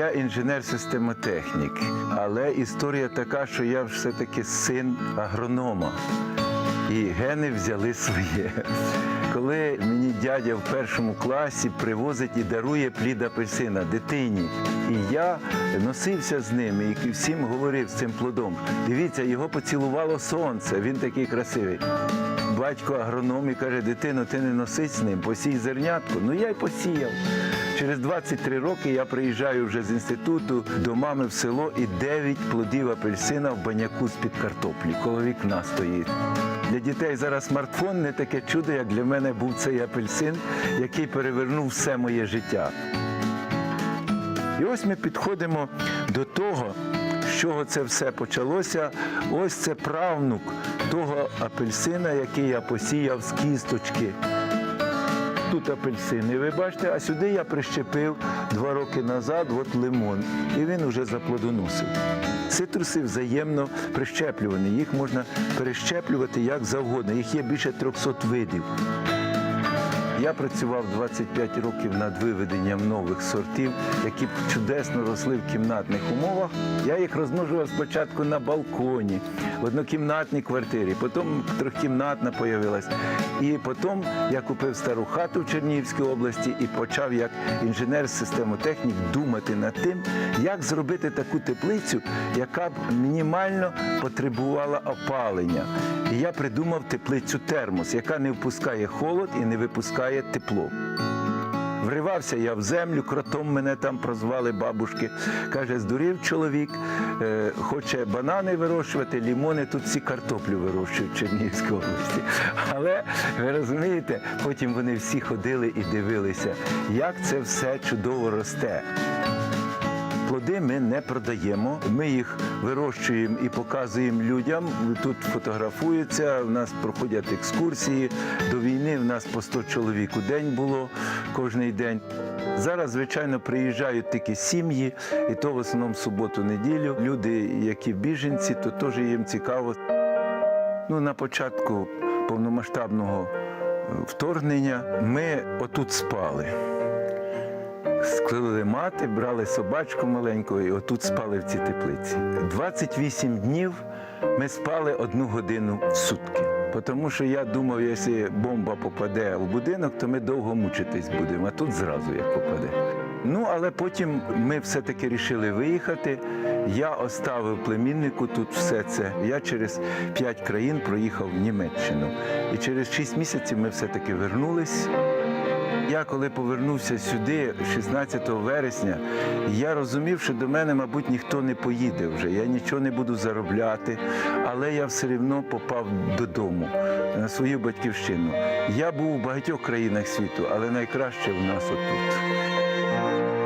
Я інженер-системотехнік, але історія така, що я все-таки син агронома. І гени взяли своє. Коли мені дядя в першому класі привозить і дарує плід апельсина дитині, і я носився з ним і всім говорив з цим плодом. Дивіться, його поцілувало сонце, він такий красивий. Батько агроном і каже, дитино, ти не носись з ним, посій зернятку. Ну я й посіяв. Через 23 роки я приїжджаю вже з інституту до мами в село і 9 плодів апельсина в баняку з-під картоплі. Коло вікна стоїть. Для дітей зараз смартфон не таке чудо, як для мене був цей апельсин, який перевернув все моє життя. І ось ми підходимо до того, з чого це все почалося. Ось це правнук того апельсина, який я посіяв з кісточки. Тут апельсини, ви бачите, а сюди я прищепив два роки назад от лимон, і він вже заплодоносив. Цитруси взаємно прищеплювані, їх можна перещеплювати як завгодно, їх є більше 300 видів. Я працював 25 років над виведенням нових сортів, які чудесно росли в кімнатних умовах. Я їх розмножував спочатку на балконі, в однокімнатній квартирі, потім трьохкімнатна появилась. І потім я купив стару хату в Чернігівській області і почав як інженер-системотехнік думати над тим, як зробити таку теплицю, яка б мінімально потребувала опалення. І я придумав теплицю термос, яка не впускає холод і не випускає тепло. Вривався я в землю, кротом мене там прозвали бабушки. Каже, здурів чоловік, е, хоче банани вирощувати, лімони, тут всі картоплю вирощують в Чернігівській області. Але ви розумієте, потім вони всі ходили і дивилися, як це все чудово росте. Плоди ми не продаємо. Ми їх вирощуємо і показуємо людям. Тут фотографуються. У нас проходять екскурсії. До війни в нас по 100 чоловік у день було кожний день. Зараз, звичайно, приїжджають такі сім'ї, і то в основному суботу-неділю. Люди, які біженці, то теж їм цікаво. Ну, на початку повномасштабного вторгнення ми отут спали. Склили мати, брали собачку маленьку і отут спали в цій теплиці. 28 днів ми спали одну годину в сутки. Тому що я думав, якщо бомба попаде в будинок, то ми довго мучитись будемо, а тут зразу як попаде. Ну, але потім ми все-таки вирішили виїхати. Я оставив племіннику тут все це. Я через п'ять країн проїхав в Німеччину. І через шість місяців ми все-таки вернулись. Я коли повернувся сюди 16 вересня, я розумів, що до мене, мабуть, ніхто не поїде вже. Я нічого не буду заробляти, але я все одно попав додому на свою батьківщину. Я був у багатьох країнах світу, але найкраще в нас отут.